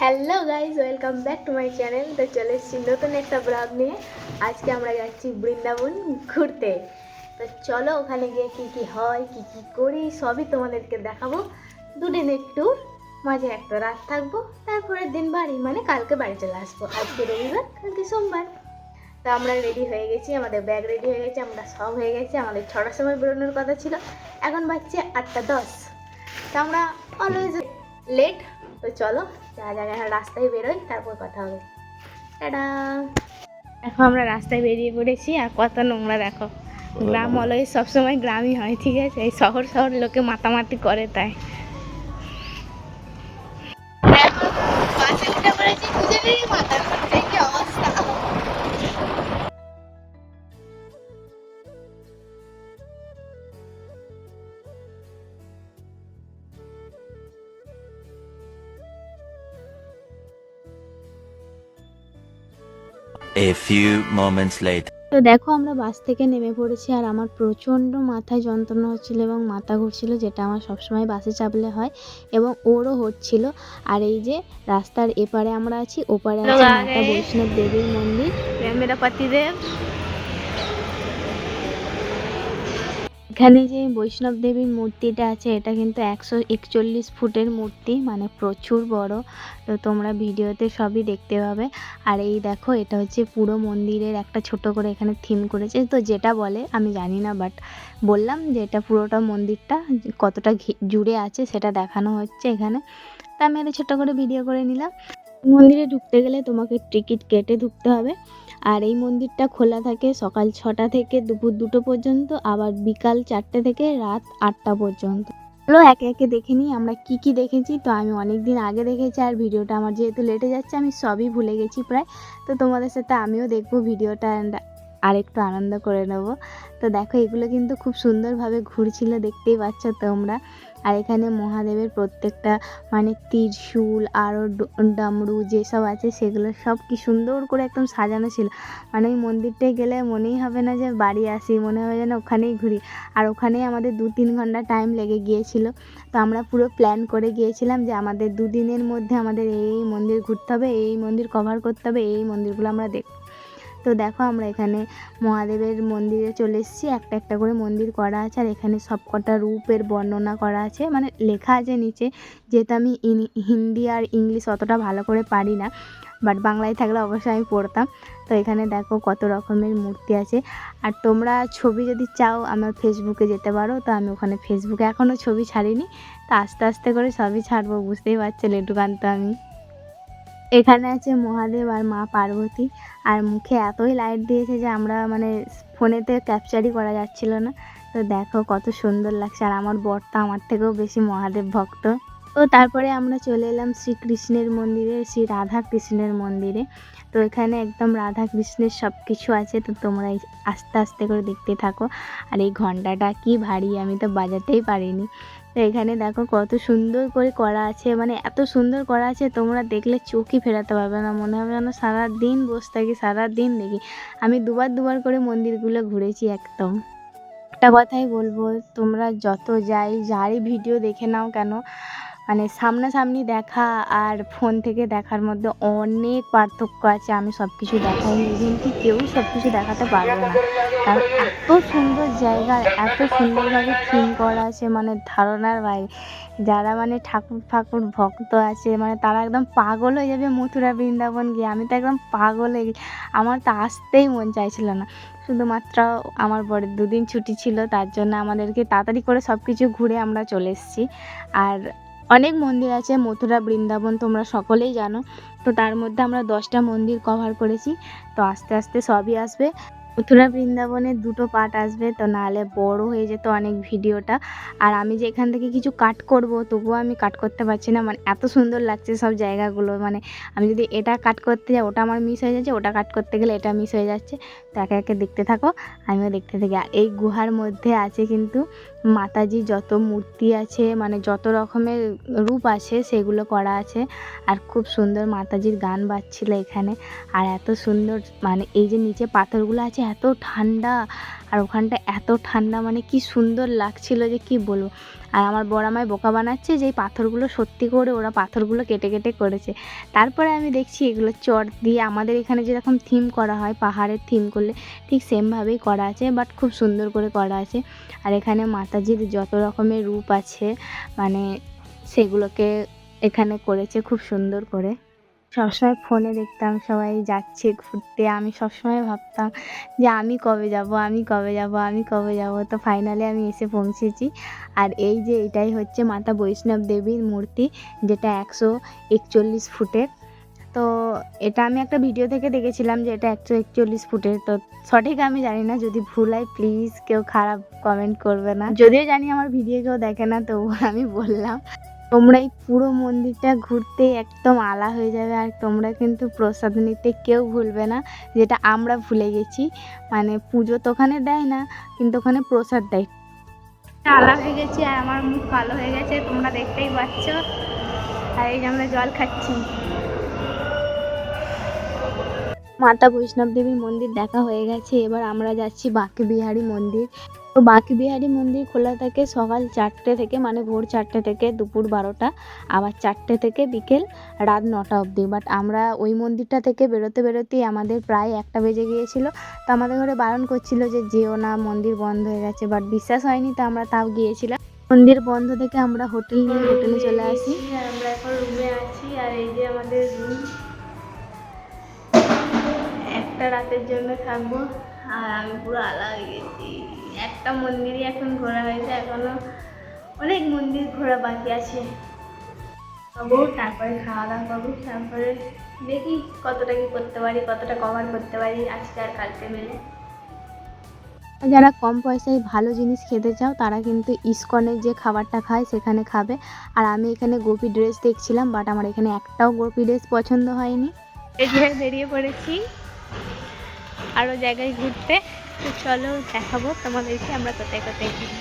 Hello guys welcome back to my channel তো চলে এসেছি নতুন একটা ব্লগ নিয়ে। আজকে আমরা যাচ্ছি বৃন্দাবন ঘুরতে। তো চলো ওখানে গিয়ে কি কি হয়, কি কি করি, সবই তোমাদেরকে দেখাবো। দুদিনের ট্যুর মাঝে একটা রাত থাকব তারপরের দিন বাড়ি মানে কালকে বাড়ি চলে আসব। আজকে রবিবার, কালকে সোমবার। তো আমরা রেডি হয়ে গেছি, আমাদের ব্যাগ রেডি হয়ে গেছে, আমরা সব হয়ে গেছে। আমাদের ছটার সময় বেরোনোর কথা ছিল। এখন বাজছে আটটা দশ। তো আমরা অলওয়েজ লেট তো চলো যা জায়গায় রাস্তায় বেরোই তারপর কথা হবে। টাটা। এখন আমরা রাস্তায় বেরিয়ে পড়েছি আর কত নোংরা দেখো। গ্রাম অলয় সবসময় গ্রামই হয় ঠিক আছে? এই শহর শহর লোকে মাতামাতি করে তাই। A few moments later. তো দেখো আমরা বাস থেকে নেমে পড়েছি আর আমার প্রচণ্ড মাথায় যন্ত্রণা হচ্ছিল এবং মাথা ঘুরছিল যেটা আমার সবসময় বাসে চাপলে হয় এবং ওরও হচ্ছিল। আর এই যে রাস্তার এপারে আমরা আছি ওপারে আছে মাতা বৈষ্ণব দেবীর মন্দির। মেরা এখানে যে বৈষ্ণব দেবীর মূর্তিটা আছে, এটা কিন্তু একশো একচল্লিশ ফুটের মূর্তি মানে প্রচুর বড়। তো তোমরা ভিডিওতে সবই দেখতে পাবে। আর এই দেখো, এটা হচ্ছে পুরো মন্দিরের একটা ছোট করে এখানে থিম করেছে। তো যেটা বলে, আমি জানি না বাট বললাম যে এটা পুরোটা মন্দিরটা, কতটা জুড়ে আছে, সেটা দেখানো হচ্ছে এখানে। তা আমি একটা ছোট করে ভিডিও করে নিলাম। মন্দিরে ঢুকতে গেলে তোমাকে টিকিট কেটে ঢুকতে হবে। আর এই মন্দিরটা খোলা থাকে সকাল ছটা থেকে দুপুর দুটো পর্যন্ত, আবার বিকাল চারটে থেকে রাত আটটা পর্যন্ত। চলো একে একে দেখে নিই আমরা কি কি দেখেছি। তো আমি অনেক দিন আগে দেখেছি আর ভিডিওটা আমার যেহেতু লেটে যাচ্ছে, আমি সবই ভুলে গেছি প্রায়। তো তোমাদের সাথে আমিও দেখব ভিডিওটা আরেকটু আনন্দ করে নেব। তো দেখো, এগুলো কিন্তু খুব সুন্দরভাবে ঘুরছিল, দেখতেই পাচ্ছ তোমরা। আর এখানে মহাদেবের প্রত্যেকটা মানে ত্রিশূল, আরও ডামরু যেসব আছে, সেগুলো সব কি সুন্দর করে একদম সাজানো ছিল। মানে ওই মন্দিরটায় গেলে মনেই হবে না যে বাড়ি আসি, মনে হবে যেন ওখানেই ঘুরি। আর ওখানেই আমাদের দু তিন ঘণ্টা টাইম লেগে গিয়েছিল। তো আমরা পুরো প্ল্যান করে গিয়েছিলাম যে আমাদের দুদিনের মধ্যে আমাদের এই মন্দির ঘুরতে হবে, এই মন্দির কভার করতে হবে, এই মন্দিরগুলো আমরা দেখ তো দেখো আমরা এখানে মহাদেবের মন্দিরে চলে এসেছি। একটা একটা করে মন্দির করা আছে আর এখানে সবকটা রূপের বর্ণনা করা আছে। মানে লেখা আছে নিচে, যেহেতু আমি হিন্দি আর ইংলিশ অতটা ভালো করে পারি না বাট বাংলায় থাকলে অবশ্যই আমি পড়তাম। তো এখানে দেখো কত রকমের মূর্তি আছে। আর তোমরা ছবি যদি চাও, আমার ফেসবুকে যেতে পারো। তো আমি ওখানে ফেসবুকে এখনও ছবি ছাড়িনি। তো আস্তে আস্তে করে সবই ছাড়বো, বুঝতেই পারছ লেটুকান্ত আমি। এখানে আছে মহাদেব আর মা পার্বতী। আর মুখে এতই লাইট দিয়েছে যে আমরা মানে ফোনেতে ক্যাপচারই করা যাচ্ছিল না। তো দেখো কত সুন্দর লাগছে। আর আমার বরটা আমার থেকেও বেশি মহাদেব ভক্ত। তো তারপরে আমরা চলে এলাম শ্রীকৃষ্ণের মন্দিরে, শ্রী রাধা কৃষ্ণের মন্দিরে। তো এখানে একদম রাধা কৃষ্ণের সব কিছু আছে। তো তোমরা আস্তে আস্তে করে দেখতে থাকো। আর এই ঘন্টাটা কি ভারী আমি তো বাজাতেই পারিনি। এখানে দেখো কত সুন্দর করে করা আছে মানে এত সুন্দর করা আছে, তোমরা দেখলে চোখই ফেরাতে পারবে না, মনে হবে যেন সারাদিন বসে থাকি, সারাদিন দেখি। আমি দুবার দুবার করে মন্দিরগুলো ঘুরেছি একদম। একটা কথাই বলব, তোমরা যত যাই, যারই ভিডিও দেখে নাও কেন মানে সামনাসামনি দেখা আর ফোন থেকে দেখার মধ্যে অনেক পার্থক্য আছে। আমি সব কিছু দেখাইনি ইভেন কি কেউই সব কিছু দেখাতে পারবে না। কারণ এত সুন্দর জায়গা, এত সুন্দরভাবে থিম করা আছে মানে ধারণার বাইরে। যারা মানে ঠাকুর ঠাকুর ভক্ত আছে মানে তারা একদম পাগল হয়ে যাবে মথুরা বৃন্দাবন গিয়ে। আমি তো একদম পাগল হয়ে আমার তো আসতেই মন চাইছিল না। শুধুমাত্র আমার বরের দুদিন ছুটি ছিল, তার জন্য আমাদেরকে তাড়াতাড়ি করে সব কিছু ঘুরে আমরা চলে এসেছি। আর অনেক মন্দির আছে, মথুরা, বৃন্দাবন, তোমরা সকলেই জানো। তো তার মধ্যে আমরা দশটা মন্দির কভার করেছি। তো আস্তে আস্তে সবই আসবে। মথুরা বৃন্দাবনের দুটো পার্ট আসবে, তো নাহলে বড় হয়ে যেত অনেক ভিডিওটা। আর আমি যে এখান থেকে কিছু কাট করব, তবুও আমি কাট করতে পারছি না। মানে এত সুন্দর লাগছে সব জায়গাগুলো। মানে আমি যদি এটা কাট করতে যাই, ওটা আমার মিস হয়ে যাচ্ছে, ওটা কাট করতে গেলে এটা মিস হয়ে যাচ্ছে। তো একে একে দেখতে থাকো, আমিও দেখতে থাকি। আর এই গুহার মধ্যে আছে কিন্তু মাতাজি যত মূর্তি আছে মানে যত রকমের রূপ আছে, সেগুলো করা আছে। আর খুব সুন্দর মাতাজির গান বাজছিল এখানে। আর এত সুন্দর মানে এই যে নিচে পাথরগুলো আছে এত ঠান্ডা, আর ওখানটা এত ঠান্ডা মানে কি সুন্দর লাগছিল যে কি বলব। আর আমার বড় বোকা বানাচ্ছে যে এই পাথরগুলো সত্যি করে ওরা পাথরগুলো কেটে কেটে করেছে। তারপরে আমি দেখছি এগুলো চট দিয়ে আমাদের এখানে যেরকম থিম করা হয়, পাহাড়ের থিম করলে ঠিক সেমভাবেই করা আছে বাট খুব সুন্দর করে করা আছে। আর এখানে মাতাজির যত রকমের রূপ আছে মানে সেগুলোকে এখানে করেছে খুব সুন্দর করে। সবসময় ফোনে দেখতাম, সবাই যাচ্ছে ঘুরতে। আমি সবসময় ভাবতাম যে আমি কবে যাব, আমি কবে যাব, আমি কবে যাব। তো ফাইনালি আমি এসে পৌঁছেছি। আর এই যে এটাই হচ্ছে মাতা বৈষ্ণব দেবীর মূর্তি, যেটা একশো একচল্লিশ ফুটের। তো এটা আমি একটা ভিডিও থেকে দেখেছিলাম যে এটা একশো একচল্লিশ ফুটের। তো সঠিক আমি জানি না, যদি ভুল হয় প্লিজ কেউ খারাপ কমেন্ট করবে না। যদিও জানি আমার ভিডিও কেউ দেখে না তবু আমি বললাম। তোমরা এই পুরো মন্দিরটা ঘুরতে একদম আলা হয়ে যাবে আর তোমরা কিন্তু প্রসাদ নিতে কেউ ভুলবে না যেটা আমরা ভুলে গেছি। মানে পুজো তো ওখানে দেয় না কিন্তু ওখানে প্রসাদ দেয়। আলা হয়ে গেছি আর আমার মুখ কালো হয়ে গেছে তোমরা দেখতেই পাচ্ছ। আর এই যে আমরা জল খাচ্ছি। মাতা বৈষ্ণব দেবীর মন্দির দেখা হয়ে গেছে এবার আমরা যাচ্ছি বাঁকে বিহারী মন্দির। তো বাঁকে বিহারী মন্দির খোলা থাকে সকাল চারটে থেকে মানে ভোর চারটে থেকে, দুপুর বারোটা, আবার চারটে থেকে বিকেল রাত নটা অবধি। বাট আমরা ওই মন্দিরটা থেকে বেরোতে বেরোতেই আমাদের প্রায় একটা বেজে গিয়েছিল। তো আমাদের ঘরে বারণ করছিল যে যেও না, মন্দির বন্ধ হয়ে গেছে। বাট বিশ্বাস হয়নি, তো আমরা তাও গিয়েছিলাম। মন্দির বন্ধ থেকে আমরা হোটেল নিয়ে হোটেলে চলে আসি। আমরা এখন রুমে আছি, আর এই যে আমাদের রুম একটা রাতের জন্য থাকব। আর আমি পুরো আলা হয়ে গেছি। একটা মন্দিরই এখন ঘোরা হয়েছে এখনও অনেক মন্দির ঘোরা বাকি আছে। খাব তারপরে খাওয়া দাওয়া করব তারপরে দেখি কতটা কি করতে পারি কতটা কভার করতে পারি আজকে আর কালকে মিলে। যারা কম পয়সায় ভালো জিনিস খেতে চাও তারা কিন্তু ইস্কনের যে খাবারটা খায় সেখানে খাবে। আর আমি এখানে গোপী ড্রেস দেখছিলাম বাট আমার এখানে একটাও গোপী ড্রেস পছন্দ হয়নি। এই যে বেরিয়ে পড়েছি। আরও জায়গায় ঘুরতে। তো চলো দেখাবো তোমাদেরকে আমরা কোথায় কোথায় ঘুরি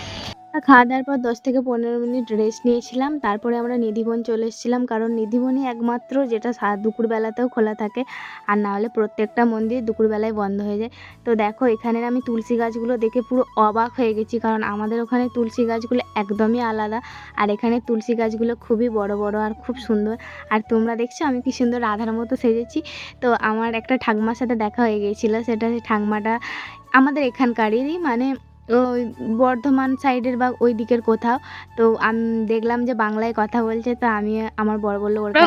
খাওয়া দাওয়ার পর দশ থেকে পনেরো মিনিট রেস্ট নিয়েছিলাম। তারপরে আমরা নিধিবন চলে এসেছিলাম, কারণ নিধিবনই একমাত্র যেটা দুপুরবেলাতেও খোলা থাকে। আর না হলে প্রত্যেকটা মন্দির দুপুরবেলায় বন্ধ হয়ে যায়। তো দেখো, এখানের আমি তুলসী গাছগুলো দেখে পুরো অবাক হয়ে গেছি, কারণ আমাদের ওখানে তুলসী গাছগুলো একদমই আলাদা। আর এখানে তুলসী গাছগুলো খুবই বড় বড় আর খুব সুন্দর। আর তোমরা দেখছ, আমি কি সুন্দর রাধার মতো সেজেছি। তো আমার একটা ঠাকমার সাথে দেখা হয়ে গিয়েছিল সেটা ঠাকমাটা আমাদের এখানকারেরই মানে ওই বর্ধমান সাইডের বা ওই দিকের কোথাও। তো আমি দেখলাম যে বাংলায় কথা বলছে তো আমি আমার বড় বলল ওর কাছে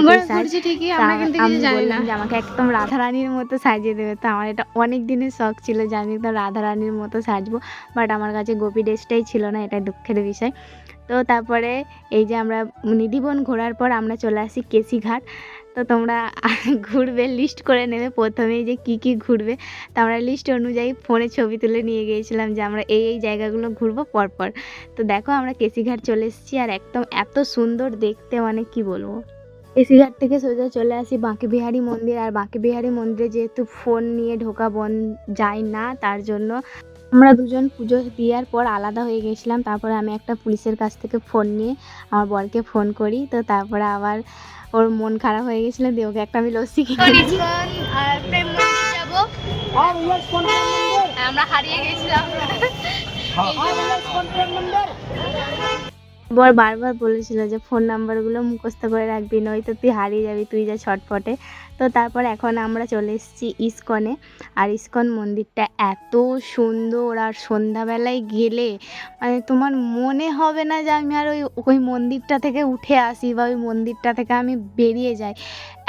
আমাকে একদম রাধারানীর মতো সাজিয়ে দেবে। তো আমার এটা অনেক দিনের শখ ছিল যে আমি একদম রাধারানীর মতো সাজবো বাট আমার কাছে গোপী ড্রেসটাই ছিল না এটা দুঃখের বিষয়। তো তারপরে এই যে আমরা নিধিবন ঘোরার পর আমরা চলে আসি কেসিঘাট তো তোমরা ঘুরবে লিস্ট করে নেবে। প্রথমেই যে কি কি ঘুরবে, তো আমরা লিস্ট অনুযায়ী ফোনে ছবি তুলে নিয়ে গিয়েছিলাম যে আমরা এই এই জায়গাগুলো ঘুরবো পরপর। তো দেখো আমরা কেসিঘাট চলে এসেছি আর একদম এত সুন্দর দেখতে মানে কি বলব? কেসিঘাট থেকে সোজা চলে আসি বাঁকে বিহারী মন্দির। আর বাঁকে বিহারী মন্দিরে যেহেতু ফোন নিয়ে ঢোকা বন যায় না, তার জন্য আমরা দুজন পুজো দেওয়ার পর আলাদা হয়ে গেছিলাম। তারপরে আমি একটা পুলিশের কাছ থেকে ফোন নিয়ে আমার বরকে ফোন করি। তো তারপরে আবার ওর মন খারাপ হয়ে গেছিল দিয়ে ওকে একটা আমি লস্যি আমরা হারিয়ে গেছিলাম। বর বারবার বলেছিল যে ফোন নাম্বারগুলো মুখস্থ করে রাখবি, নয়তো তুই হারিয়ে যাবি, তুই যা ছটফটে। তো তারপর এখন আমরা চলে এসেছি ইস্কনে। আর ইস্কন মন্দিরটা এত সুন্দর, আর সন্ধ্যাবেলায় গেলে মানে তোমার মনে হবে না যে আমি আর ওই ওই মন্দিরটা থেকে উঠে আসি বা ওই মন্দিরটা থেকে আমি বেরিয়ে যাই।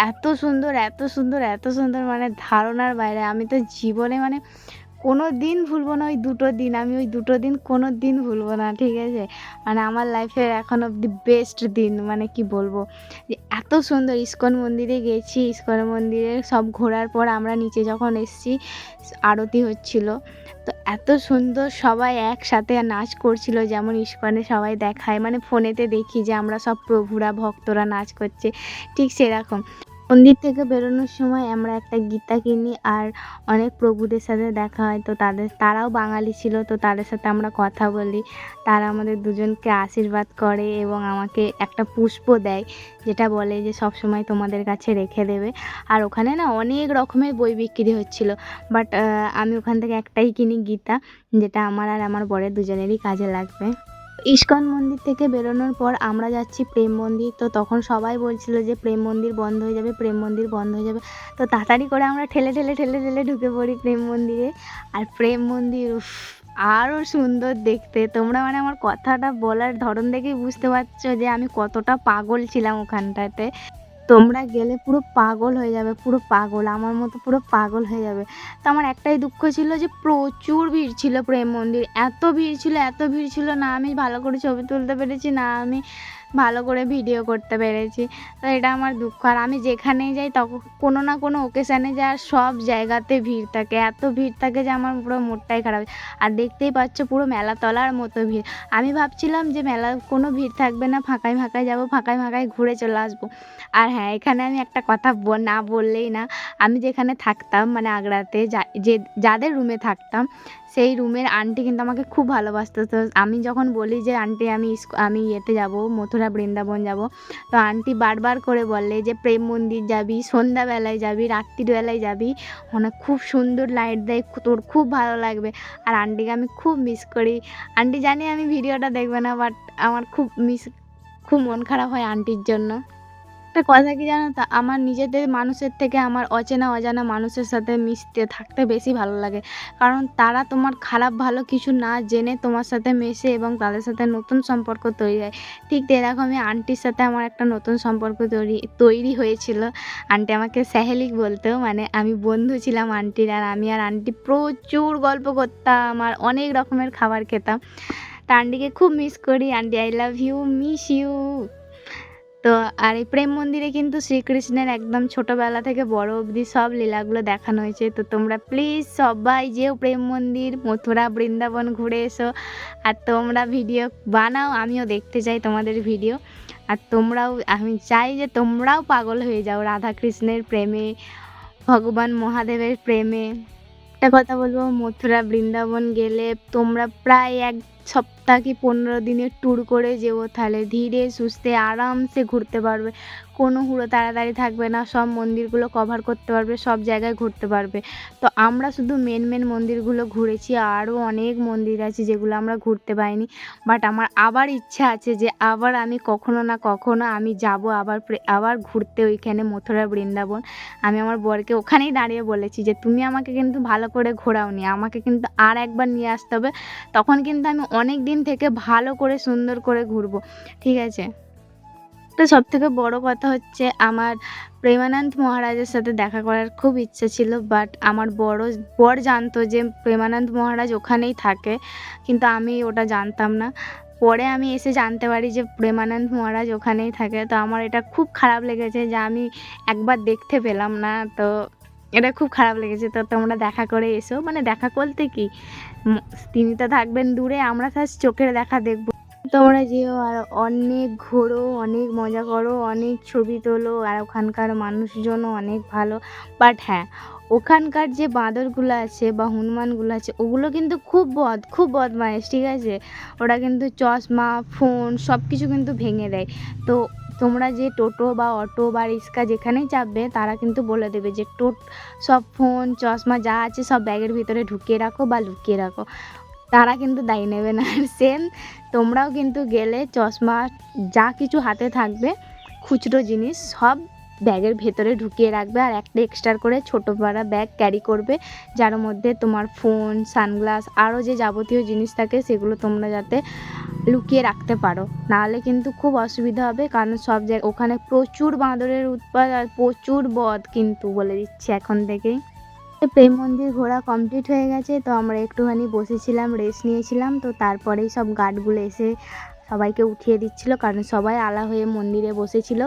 এত সুন্দর এত সুন্দর এত সুন্দর মানে ধারণার বাইরে। আমি তো জীবনে মানে কোনো দিন ভুলবো না, ওই দুটো দিন, আমি ওই দুটো দিন কোনো দিন ভুলবো না, ঠিক আছে? মানে আমার লাইফের এখন অব্দি বেস্ট দিন মানে কি বলব? যে এত সুন্দর, ইস্কন মন্দিরে গেছি, ইস্কন মন্দিরে সব ঘোরার পর আমরা নিচে যখন এসেছি, আরতি হচ্ছিল। তো এত সুন্দর সবাই একসাথে নাচ করছিল, যেমন ইস্কনে সবাই দেখায় মানে ফোনেতে দেখি যে আমরা সব প্রভুরা, ভক্তরা নাচ করছে, ঠিক সেরকম। মন্দির থেকে বেরোনোর সময় আমরা একটা গীতা কিনি আর অনেক প্রভুদের সাথে দেখা হয়। তো তাদের, তারাও বাঙালি ছিল, তো তাদের সাথে আমরা কথা বলি। তারা আমাদের দুজনকে আশীর্বাদ করে এবং আমাকে একটা পুষ্প দেয়, যেটা বলে যে সব সময় তোমাদের কাছে রেখে দেবে। আর ওখানে না অনেক রকমের বই বিক্রি হচ্ছিল বাট আমি ওখান থেকে একটাই কিনি গীতা, যেটা আমার আর আমার বরের দুজনেরই কাজে লাগবে। ইস্কন মন্দির থেকে বেরোনোর পর আমরা যাচ্ছি প্রেম মন্দির। তো তখন সবাই বলছিল যে প্রেম মন্দির বন্ধ হয়ে যাবে, প্রেম মন্দির বন্ধ হয়ে যাবে। তো তাড়াতাড়ি করে আমরা ঠেলে ঠেলে ঠেলে ঠেলে ঢুকে পড়ি প্রেম মন্দিরে। আর প্রেম মন্দির আরও সুন্দর দেখতে। তোমরা মানে আমার কথাটা বলার ধরন দেখেই বুঝতে পারছ যে আমি কতটা পাগল ছিলাম ওখানটাতে। তোমরা গেলে পুরো পাগল হয়ে যাবে, পুরো পাগল, আমার মতো পুরো পাগল হয়ে যাবে। তো আমার একটাই দুঃখ ছিল যে প্রচুর ভিড় ছিল প্রেম মন্দির, এত ভিড় ছিল, এত ভিড় ছিল না আমি ভালো করে ছবি তুলতে পেরেছি, না আমি ভালো করে ভিডিও করতে পেরেছি। তো এটা আমার দুঃখ। আর আমি যেখানেই যাই তখন কোনো না কোনো ওকেশানে আর সব জায়গাতে ভিড় থাকে। এত ভিড় থাকে যে আমার পুরো মুডটাই খারাপ। আর দেখতেই পাচ্ছ পুরো মেলা তলার মতো ভিড়। আমি ভাবছিলাম যে মেলা কোনো ভিড় থাকবে না, ফাঁকায় ফাঁকায় যাব, ফাঁকায় ফাঁকায় ঘুরে চলে আসব। আর হ্যাঁ এখানে আমি একটা কথা না বললেই না। আমি যেখানে থাকতাম মানে আগ্রাতে যা, যে, যাদের রুমে থাকতাম সেই রুমের আন্টি কিন্তু আমাকে খুব ভালোবাসতো। তো আমি যখন বলি যে, আন্টি, আমি আমি ইয়েতে যাব, মথুরা বৃন্দাবন যাব। তো আন্টি বারবার করে বলে যে, প্রেম মন্দির যাবি, সন্ধ্যাবেলায় যাবি, রাত্রিবেলায় যাবি। অনেক খুব সুন্দর লাইট দেয় তোর খুব ভালো লাগবে। আর আন্টিকে আমি খুব মিস করি। আন্টি জানি আমি ভিডিওটা দেখবে না বাট আমার খুব মিস খুব মন খারাপ হয় আন্টির জন্য। একটা কথা কি জানো তো? আমার নিজেদের মানুষের থেকে আমার অচেনা অজানা মানুষের সাথে মিশতে, থাকতে বেশি ভালো লাগে। কারণ তারা তোমার খারাপ ভালো কিছু না জেনে তোমার সাথে মেশে এবং তাদের সাথে নতুন সম্পর্ক তৈরি হয়। ঠিক এরকমই আন্টির সাথে আমার একটা নতুন সম্পর্ক তৈরি তৈরি হয়েছিল। আন্টি আমাকে স্যাহেলিক বলতো মানে আমি বন্ধু ছিলাম আন্টির আর আমি আর আন্টি প্রচুর গল্প করতাম আর অনেক রকমের খাবার খেতাম। তা আন্টিকে খুব মিস করি। Aunty I love you miss you তো আর এই প্রেম মন্দিরে কিন্তু শ্রীকৃষ্ণের একদম ছোটোবেলা থেকে বড় অবধি সব লীলাগুলো দেখানো হয়েছে। তো তোমরা প্লিজ সবাই যেও প্রেম মন্দির, মথুরা, বৃন্দাবন ঘুরে এসো। আর তোমরা ভিডিও বানাও, আমিও দেখতে চাই তোমাদের ভিডিও আর তোমরাও, আমি চাই যে তোমরাও পাগল হয়ে যাও রাধা কৃষ্ণের প্রেমে, ভগবান মহাদেবের প্রেমে। একটা কথা বলব, মথুরা, বৃন্দাবন গেলে তোমরা প্রায় এক সপ্তাহ পনেরো দিনের ট্যুর করে যেও তাহলে ধীরে সুস্থে আরামসে ঘুরতে পারবে। কোনো হুড়ো তাড়াতাড়ি থাকবে না, সব মন্দিরগুলো কভার করতে পারবে, সব জায়গায় ঘুরতে পারবে। তো আমরা শুধু মেন মেন মন্দিরগুলো ঘুরেছি, আরও অনেক মন্দির আছে যেগুলো আমরা ঘুরতে পাইনি বাট আমার আবার ইচ্ছা আছে যে আবার আমি কখনো না কখনো আমি যাব আবার আবার ঘুরতে ওইখানে মথুরা, বৃন্দাবন। আমি আমার বরকে ওখানেই দাঁড়িয়ে বলেছি যে তুমি আমাকে কিন্তু ভালো করে ঘোরাওনি, আমাকে কিন্তু আর একবার নিয়ে আসতে হবে। তখন কিন্তু আমি অনেক দিন থেকে ভালো করে, সুন্দর করে ঘুরবো। ঠিক আছে? তো সব থেকে বড় কথা হচ্ছে আমার প্রেমানন্দ মহারাজের সাথে দেখা করার খুব ইচ্ছে ছিল বাট আমার বড়, বর জানতো যে প্রেমানন্দ মহারাজ ওখানেই থাকে, কিন্তু আমি ওটা জানতাম না। পরে আমি এসে জানতে পারি যে প্রেমানন্দ মহারাজ ওখানেই থাকে, তো আমার এটা খুব খারাপ লেগেছে যে আমি একবার দেখতে পেলাম না, তো এটা খুব খারাপ লেগেছে। তো তোমরা দেখা করে এসো মানে দেখা করতে কি? তিনি তো থাকবেন দূরে, আমরা তার চোখের দেখা দেখব। তোমরা যেও আর অনেক ঘোরো, অনেক মজা করো, অনেক ছবি তোলো আর ওখানকার মানুষজনও অনেক ভালো। বাট হ্যাঁ ওখানকার যে বাঁদরগুলো আছে বা হনুমানগুলো আছে, ওগুলো কিন্তু খুব বদ, খুব বদমাইশ ঠিক আছে? ওরা কিন্তু চশমা ফোন সব কিছু কিন্তু ভেঙে দেয়। তো তোমরা যে টোটো বা অটো বা রিক্সা যেখানেই চাপবে, তারা কিন্তু বলে দেবে যে টোট, সব ফোন চশমা যা আছে সব ব্যাগের ভিতরে ঢুকিয়ে রাখো বা লুকিয়ে রাখো। তারা কিন্তু দায়ী নেবে না। আর সেম তোমরাও কিন্তু গেলে চশমা যা কিছু হাতে থাকবে, খুচরো জিনিস সব ব্যাগের ভেতরে ঢুকিয়ে রাখবে আর একটা এক্সট্রা করে ছোটো পাড়া ব্যাগ ক্যারি করবে, যার মধ্যে তোমার ফোন সানগ্লাস আরও যে যাবতীয় জিনিস থাকে সেগুলো তোমরা যাতে লুকিয়ে রাখতে পারো। নাহলে কিন্তু খুব অসুবিধা হবে, কারণ সব জায়গায় ওখানে প্রচুর বাঁদরের উৎপাত আর প্রচুর বধ কিন্তু বলে দিচ্ছি এখন থেকেই। প্রেম মন্দির ঘোরা কমপ্লিট হয়ে গেছে, তো আমরা একটুখানি বসেছিলাম রেস্ট নিয়েছিলাম, তো তারপরেই সব গার্ডগুলো এসে সবাইকে উঠিয়ে দিচ্ছিল, কারণ সবাই আলা হয়ে মন্দিরে বসেছিল,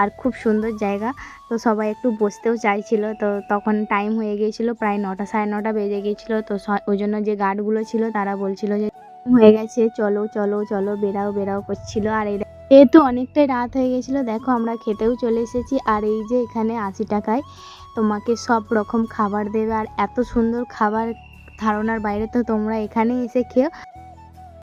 আর খুব সুন্দর জায়গা, তো সবাই একটু বসতেও চাইছিল, তো তখন টাইম হয়ে গিয়েছিল, প্রায় নটা সাড়ে নটা বেজে গিয়েছিল, তো ওই জন্য যে গার্ডগুলো ছিল, তারা বলছিল যে হয়ে গেছে, চলো চলো চলো বেরাও বেরাও করছিল, আর এই যেহেতু অনেকটাই রাত হয়ে গেছিল, দেখো আমরা খেতেও চলে এসেছি, আর এই যে এখানে আশি টাকায় তোমাকে সব রকম খাবার দেবে। আর এত সুন্দর খাবার ধারণার বাইরে তো তোমরা এখানে এসে খেও